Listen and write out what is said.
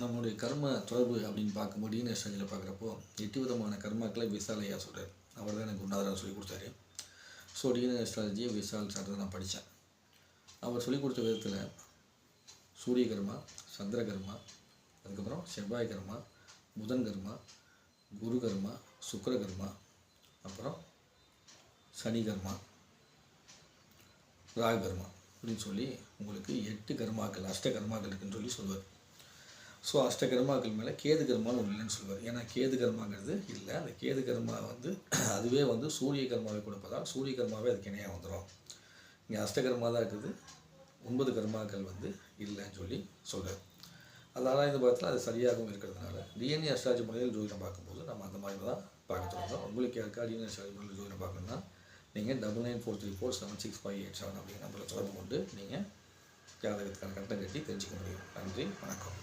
நம்மளுடைய கர்ம தொடர்பு அப்படின்னு பார்க்கும்போது டிஎன்ஏ பார்க்குறப்போ எட்டு விதமான கர்மாக்களை விசாலையா சொல்கிறார் அவர் தான் எனக்கு குண்டாதரன் சொல்லி கொடுத்தாரு. ஸோ டிஎன்ஏ ஸ்ட்ராலஜியை விசால் சார்ட்டை நான் படித்தேன். அவர் சொல்லிக் கொடுத்த விதத்தில் சூரிய கர்மா சந்திர கர்மா அதுக்கப்புறம் செவ்வாய் கர்மா புதன் கர்மா குரு கர்மா சுக்கர கர்மா அப்புறம் சனி கர்மா ராகு கர்மா அப்படின்னு சொல்லி உங்களுக்கு எட்டு கர்மாக்கள் அஷ்ட கர்மாக்கள் இருக்குன்னு சொல்லி சொல்லுவார். ஸோ அஷ்ட கர்மாக்கள் மேலே கேது கர்மான்னு ஒன்று இல்லைன்னு சொல்லுவார் ஏன்னா கேது கர்மாங்கிறது இல்லை. அந்த கேது கர்மா வந்து அதுவே வந்து சூரிய கர்மாவை கொடுப்பதால் சூரிய கர்மாவே அதுக்கு இணையாக வந்துடும் இங்கே அஷ்டகர்மா தான் இருக்குது. ஒன்பது கர்மாக்கள் வந்து இல்லைன்னு சொல்லி சொல்கிறார் அது ஆராய்ந்து பார்த்தா அது சரியாகவும் இருக்கிறதுனால டிஎன்ஏ அஷ்டாஜி முறையில் ஜோதிடம் பார்க்கும்போது நம்ம அந்த மாதிரி தான் பார்க்க தொடங்குறோம். உங்களுக்கு யாருக்கா டிஎன்ஏ அஸ்ட்ராலஜி முறையில் ஜோதிடம் பார்க்கணும்னா நீங்கள் double nine four three four seven six five eight seven அப்படிங்கிற நம்பரில் தொடர்பு கொண்டு நீங்கள் ஜாதகத்துக்கான கட்டம் கட்டி தெரிஞ்சுக்க முடியும். நன்றி. வணக்கம்.